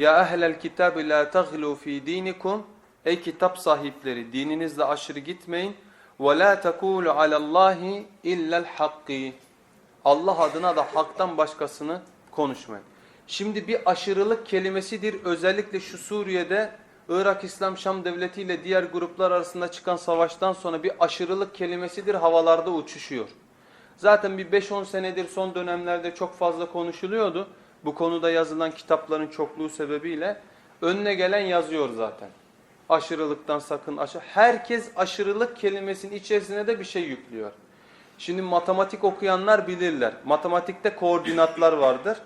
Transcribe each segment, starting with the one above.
Ya ehlel kitabı la taghlu fi dinikum Ey kitap sahipleri dininizle aşırı gitmeyin. Ve la tekulu alallahi illel hakki. Allah adına da haktan başkasını konuşmayın. Şimdi bir aşırılık kelimesidir. Özellikle şu Suriye'de Irak İslam Şam Devleti ile diğer gruplar arasında çıkan savaştan sonra bir aşırılık kelimesidir. Havalarda uçuşuyor. Zaten bir 5-10 senedir son dönemlerde çok fazla konuşuluyordu. Bu konuda yazılan kitapların çokluğu sebebiyle önüne gelen yazıyor zaten. Aşırılıktan sakın aşırı. Herkes aşırılık kelimesinin içerisine de bir şey yüklüyor. Şimdi matematik okuyanlar bilirler. Matematikte koordinatlar vardır.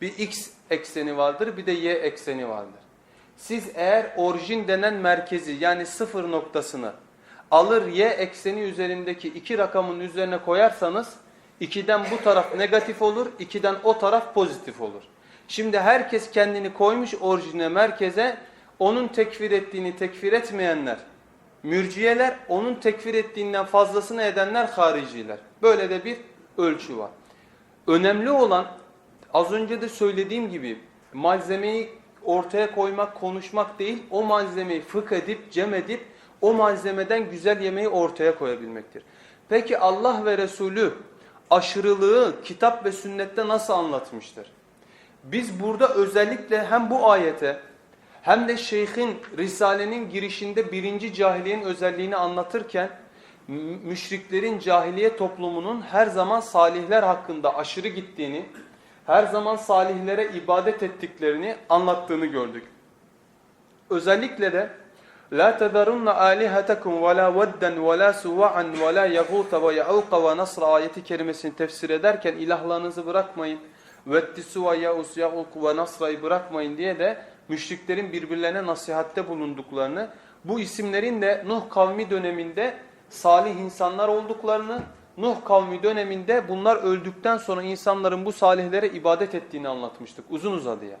Bir x ekseni vardır bir de y ekseni vardır. Siz eğer orijin denen merkezi yani sıfır noktasını alır y ekseni üzerindeki iki rakamın üzerine koyarsanız 2'den bu taraf negatif olur, 2'den o taraf pozitif olur. Şimdi herkes kendini koymuş orijine merkeze, onun tekfir ettiğini tekfir etmeyenler, mürciyeler, onun tekfir ettiğinden fazlasını edenler hariciler. Böyle de bir ölçü var. Önemli olan az önce de söylediğim gibi malzemeyi ortaya koymak, konuşmak değil, o malzemeyi fıkh edip, cem edip, o malzemeden güzel yemeği ortaya koyabilmektir. Peki Allah ve Resulü aşırılığı kitap ve sünnette nasıl anlatmıştır? Biz burada özellikle hem bu ayete hem de şeyhin Risale'nin girişinde birinci cahiliyenin özelliğini anlatırken müşriklerin cahiliye toplumunun her zaman salihler hakkında aşırı gittiğini, her zaman salihlere ibadet ettiklerini anlattığını gördük. Özellikle de La tezarunna alihatakum ve la vedden ve la suva'an ve la ve ya'uqa ve nasra ayeti kerimesini tefsir ederken ilahlarınızı bırakmayın. Vettisu ve ya'us ya'uq ve nasra'yı bırakmayın diye de müşriklerin birbirlerine nasihatte bulunduklarını, bu isimlerin de Nuh kavmi döneminde salih insanlar olduklarını, Nuh kavmi döneminde bunlar öldükten sonra insanların bu salihlere ibadet ettiğini anlatmıştık uzun uzadıya.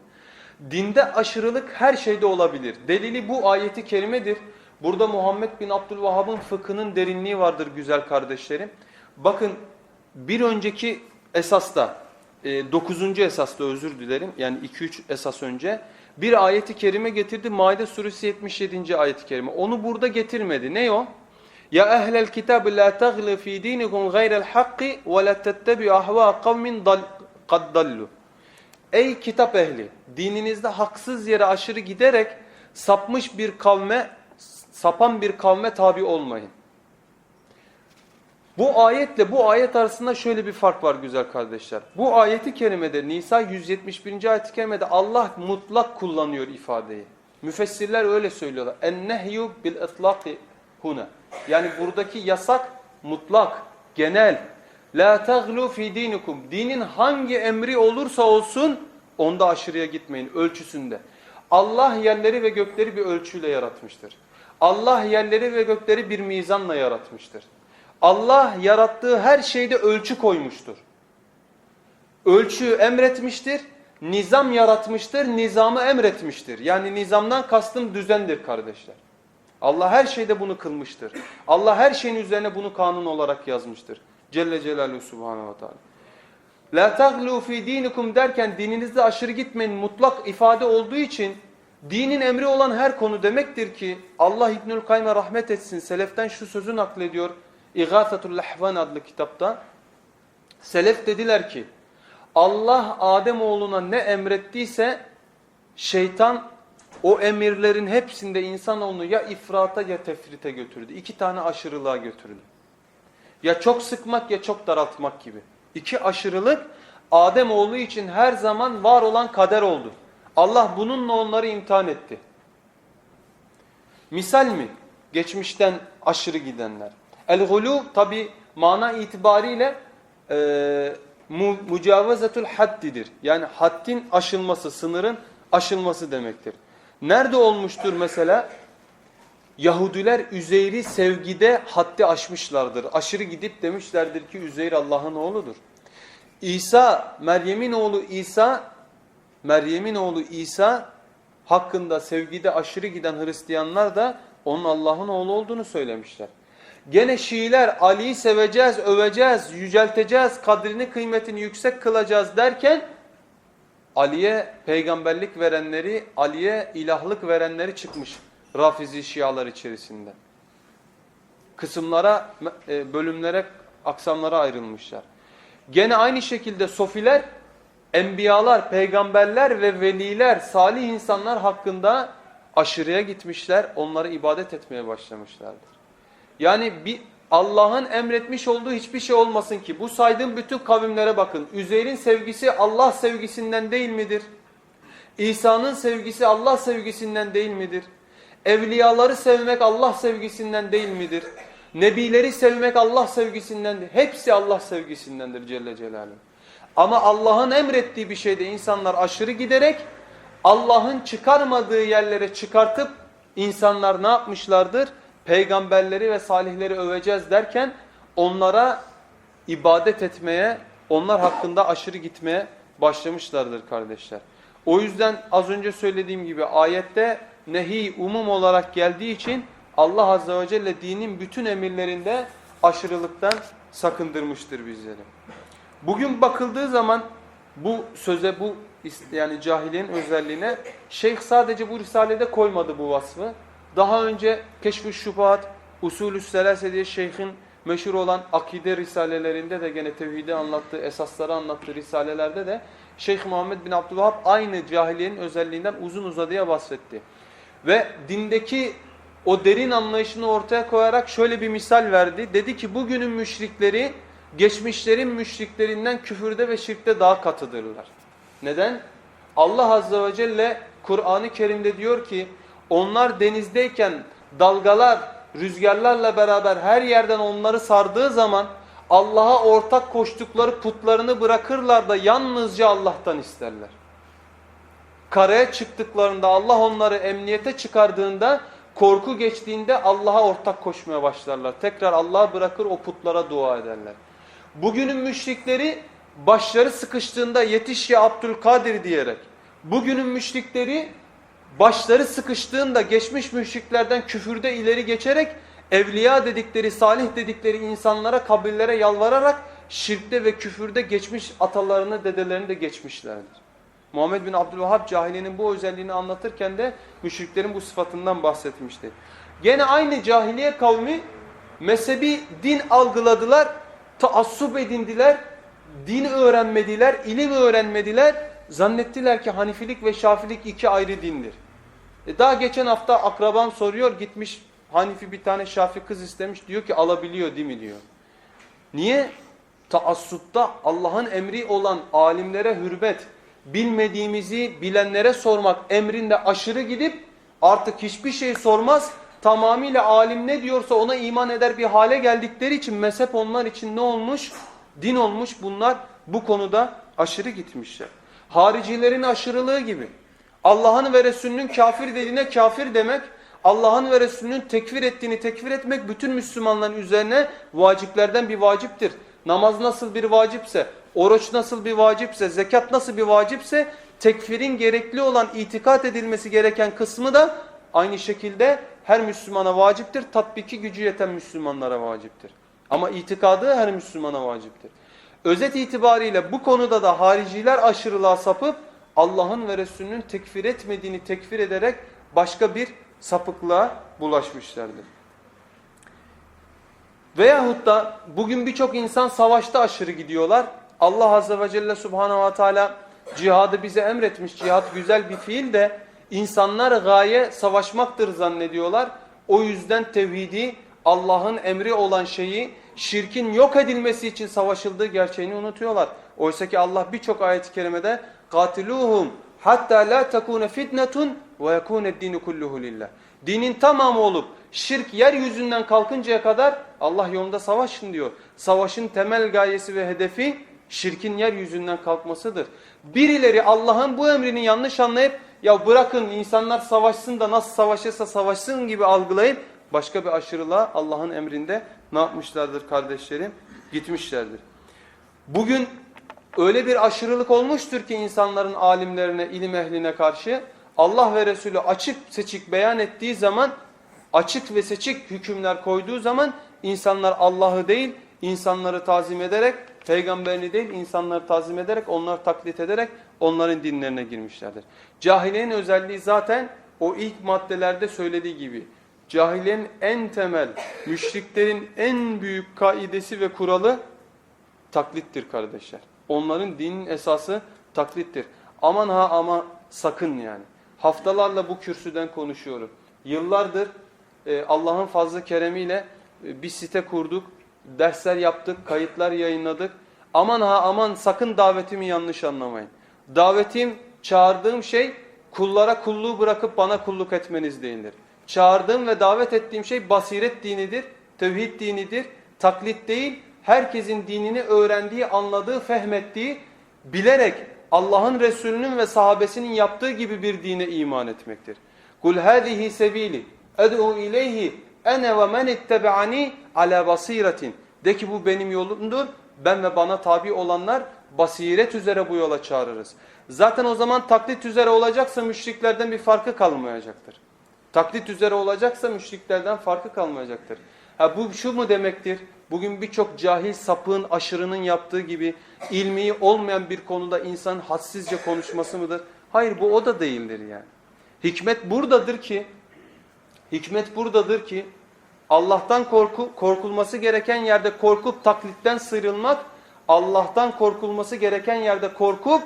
Dinde aşırılık her şeyde olabilir. Delili bu ayeti kerimedir. Burada Muhammed bin Abdülvahhab'ın fıkhının derinliği vardır güzel kardeşlerim. Bakın bir önceki esasta, e, dokuzuncu esasta özür dilerim yani 2-3 esas önce bir ayeti kerime getirdi. Maide suresi 77. ayeti kerime. Onu burada getirmedi. Ne o? Ya ehlel kitab la taglu fi dinikum gayra'l hakki ve la tettebi'u ahva kavmin kad dallu. Ey kitap ehli, dininizde haksız yere aşırı giderek sapmış bir kavme, sapan bir kavme tabi olmayın. Bu ayetle bu ayet arasında şöyle bir fark var güzel kardeşler. Bu ayeti kerimede Nisa 171. ayet-i kerimede Allah mutlak kullanıyor ifadeyi. Müfessirler öyle söylüyorlar. Ennehyu bil itlaqi huna. Yani buradaki yasak mutlak, genel. La taglu fi dinikum. Dinin hangi emri olursa olsun onda aşırıya gitmeyin ölçüsünde. Allah yerleri ve gökleri bir ölçüyle yaratmıştır. Allah yerleri ve gökleri bir mizanla yaratmıştır. Allah yarattığı her şeyde ölçü koymuştur. Ölçüyü emretmiştir, nizam yaratmıştır, nizamı emretmiştir. Yani nizamdan kastım düzendir kardeşler. Allah her şeyde bunu kılmıştır. Allah her şeyin üzerine bunu kanun olarak yazmıştır. Celle Celaluhu Subhanahu ve Teala. La taglu fi dinikum derken dininizde aşırı gitmeyin mutlak ifade olduğu için dinin emri olan her konu demektir ki Allah İbnül Kayyım'a rahmet etsin. Seleften şu sözü naklediyor. İgâsatul Lahvan adlı kitapta. Selef dediler ki Allah Adem oğluna ne emrettiyse şeytan o emirlerin hepsinde insanoğlunu ya ifrata ya tefrite götürdü. İki tane aşırılığa götürdü. Ya çok sıkmak ya çok daraltmak gibi. İki aşırılık Adem oğlu için her zaman var olan kader oldu. Allah bununla onları imtihan etti. Misal mi? Geçmişten aşırı gidenler. El-gulu tabi mana itibariyle e, mu, mücavezetul haddidir. Yani haddin aşılması, sınırın aşılması demektir. Nerede olmuştur mesela? Yahudiler Üzeyr'i sevgide haddi aşmışlardır. Aşırı gidip demişlerdir ki Üzeyr Allah'ın oğludur. İsa, Meryem'in oğlu İsa, Meryem'in oğlu İsa hakkında sevgide aşırı giden Hristiyanlar da onun Allah'ın oğlu olduğunu söylemişler. Gene Şiiler Ali'yi seveceğiz, öveceğiz, yücelteceğiz, kadrini kıymetini yüksek kılacağız derken Ali'ye peygamberlik verenleri, Ali'ye ilahlık verenleri çıkmış Rafizi Şialar içerisinde. Kısımlara, e, bölümlere, aksamlara ayrılmışlar. Gene aynı şekilde sofiler, enbiyalar, peygamberler ve veliler, salih insanlar hakkında aşırıya gitmişler, onları ibadet etmeye başlamışlardır. Yani bir Allah'ın emretmiş olduğu hiçbir şey olmasın ki. Bu saydığım bütün kavimlere bakın. Üzeyr'in sevgisi Allah sevgisinden değil midir? İsa'nın sevgisi Allah sevgisinden değil midir? Evliyaları sevmek Allah sevgisinden değil midir? Nebileri sevmek Allah sevgisindendir. Hepsi Allah sevgisindendir Celle Celaluhu. Ama Allah'ın emrettiği bir şeyde insanlar aşırı giderek Allah'ın çıkarmadığı yerlere çıkartıp insanlar ne yapmışlardır? Peygamberleri ve salihleri öveceğiz derken onlara ibadet etmeye, onlar hakkında aşırı gitmeye başlamışlardır kardeşler. O yüzden az önce söylediğim gibi ayette nehi umum olarak geldiği için Allah Azze ve Celle dinin bütün emirlerinde aşırılıktan sakındırmıştır bizleri. Bugün bakıldığı zaman bu söze bu yani cahiliyenin özelliğine şeyh sadece bu risalede koymadı bu vasfı. Daha önce Keşf-ü Şubat, Usulü Selase diye şeyhin meşhur olan akide risalelerinde de gene tevhidi anlattığı, esasları anlattığı risalelerde de Şeyh Muhammed bin Abdülvahhab aynı cahiliyenin özelliğinden uzun uzadıya bahsetti. Ve dindeki o derin anlayışını ortaya koyarak şöyle bir misal verdi. Dedi ki bugünün müşrikleri geçmişlerin müşriklerinden küfürde ve şirkte daha katıdırlar. Neden? Allah Azze ve Celle Kur'an-ı Kerim'de diyor ki onlar denizdeyken dalgalar rüzgarlarla beraber her yerden onları sardığı zaman Allah'a ortak koştukları putlarını bırakırlar da yalnızca Allah'tan isterler. Karaya çıktıklarında Allah onları emniyete çıkardığında korku geçtiğinde Allah'a ortak koşmaya başlarlar. Tekrar Allah'a bırakır o putlara dua ederler. Bugünün müşrikleri başları sıkıştığında yetiş ya Abdülkadir diyerek. Bugünün müşrikleri başları sıkıştığında geçmiş müşriklerden küfürde ileri geçerek evliya dedikleri, salih dedikleri insanlara, kabirlere yalvararak şirkte ve küfürde geçmiş atalarını, dedelerini de geçmişlerdir. Muhammed bin Abdülvahhab cahiliyenin bu özelliğini anlatırken de müşriklerin bu sıfatından bahsetmişti. Gene aynı cahiliye kavmi mezhebi din algıladılar, taassup edindiler, din öğrenmediler, ilim öğrenmediler. Zannettiler ki Hanifilik ve Şafilik iki ayrı dindir. E daha geçen hafta akrabam soruyor gitmiş Hanifi bir tane Şafi kız istemiş diyor ki alabiliyor değil mi diyor. Niye? Taassupta Allah'ın emri olan alimlere hürmet, bilmediğimizi bilenlere sormak emrinde aşırı gidip artık hiçbir şey sormaz. Tamamıyla alim ne diyorsa ona iman eder bir hale geldikleri için mezhep onlar için ne olmuş? Din olmuş bunlar bu konuda aşırı gitmişler. Haricilerin aşırılığı gibi. Allah'ın ve Resulünün kafir dediğine kafir demek, Allah'ın ve Resulünün tekfir ettiğini tekfir etmek bütün Müslümanların üzerine vaciplerden bir vaciptir. Namaz nasıl bir vacipse, oruç nasıl bir vacipse, zekat nasıl bir vacipse tekfirin gerekli olan itikat edilmesi gereken kısmı da aynı şekilde her Müslümana vaciptir. Tatbiki gücü yeten Müslümanlara vaciptir. Ama itikadı her Müslümana vaciptir. Özet itibariyle bu konuda da hariciler aşırılığa sapıp Allah'ın ve Resulünün tekfir etmediğini tekfir ederek başka bir sapıklığa bulaşmışlardır. Veyahut da bugün birçok insan savaşta aşırı gidiyorlar. Allah Azze ve Celle Subhanahu ve Teala cihadı bize emretmiş. Cihad güzel bir fiil de insanlar gaye savaşmaktır zannediyorlar. O yüzden tevhidi Allah'ın emri olan şeyi şirkin yok edilmesi için savaşıldığı gerçeğini unutuyorlar. Oysa ki Allah birçok ayet-i kerimede katiluhum hatta la takune fitnetun ve yekune dinu kulluhu lillah. Dinin tamamı olup şirk yeryüzünden kalkıncaya kadar Allah yolunda savaşın diyor. Savaşın temel gayesi ve hedefi şirkin yeryüzünden kalkmasıdır. Birileri Allah'ın bu emrini yanlış anlayıp ya bırakın insanlar savaşsın da nasıl savaşırsa savaşsın gibi algılayıp başka bir aşırılığa Allah'ın emrinde ne yapmışlardır kardeşlerim? Gitmişlerdir. Bugün öyle bir aşırılık olmuştur ki insanların alimlerine, ilim ehline karşı Allah ve Resulü açık seçik beyan ettiği zaman, açık ve seçik hükümler koyduğu zaman insanlar Allah'ı değil, insanları tazim ederek Peygamberini değil insanları tazim ederek, onları taklit ederek onların dinlerine girmişlerdir. Cahiliyenin özelliği zaten o ilk maddelerde söylediği gibi. Cahiliyenin en temel, müşriklerin en büyük kaidesi ve kuralı taklittir kardeşler. Onların dinin esası taklittir. Aman ha ama sakın yani. Haftalarla bu kürsüden konuşuyorum. Yıllardır e, Allah'ın fazla keremiyle e, bir site kurduk, dersler yaptık, kayıtlar yayınladık. Aman ha aman sakın davetimi yanlış anlamayın. Davetim, çağırdığım şey kullara kulluğu bırakıp bana kulluk etmeniz değildir. Çağırdığım ve davet ettiğim şey basiret dinidir, tevhid dinidir, taklit değil, herkesin dinini öğrendiği, anladığı, fehmettiği, bilerek Allah'ın Resulü'nün ve sahabesinin yaptığı gibi bir dine iman etmektir. Kul hâzihi sebîli ed'u ileyhi ene ve men ittebe'ani ala basiretin. De ki bu benim yolumdur. Ben ve bana tabi olanlar basiret üzere bu yola çağırırız. Zaten o zaman taklit üzere olacaksa müşriklerden bir farkı kalmayacaktır. Taklit üzere olacaksa müşriklerden farkı kalmayacaktır. Ha bu şu mu demektir? Bugün birçok cahil sapığın aşırının yaptığı gibi ilmi olmayan bir konuda insan hadsizce konuşması mıdır? Hayır bu o da değildir yani. Hikmet buradadır ki hikmet buradadır ki Allah'tan korku, korkulması gereken yerde korkup taklitten sıyrılmak, Allah'tan korkulması gereken yerde korkup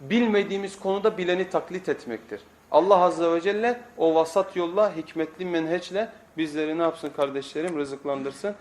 bilmediğimiz konuda bileni taklit etmektir. Allah Azze ve Celle o vasat yolla, hikmetli menheçle bizleri ne yapsın kardeşlerim rızıklandırsın.